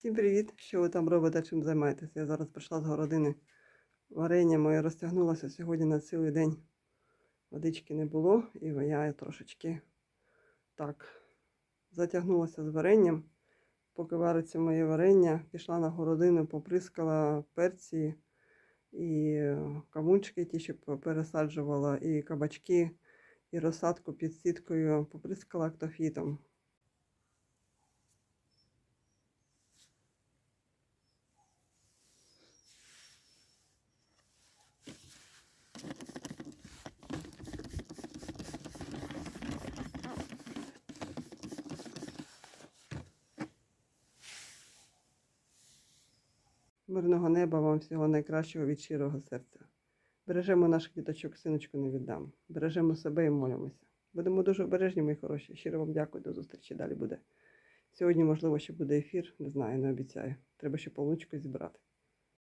Всім привіт! Що ви там робите, чим займаєтесь? Я зараз прийшла з городини. Варення моє розтягнулося сьогодні на цілий день. Водички не було, і я трошечки так затягнулася з варенням. Поки вариться моє варення, пішла на городину, поприскала перці і кавунчики, ті, що пересаджувала, і кабачки, і розсадку під сіткою поприскала актофітом. Мирного неба вам всього найкращого від щирого серця. Бережемо наших діточок, синочку не віддам. Бережемо себе і молимося. Будемо дуже обережні, мої хороші. Щиро вам дякую, до зустрічі. Далі буде. Сьогодні, можливо, ще буде ефір, не знаю, не обіцяю. Треба ще полуночку зібрати.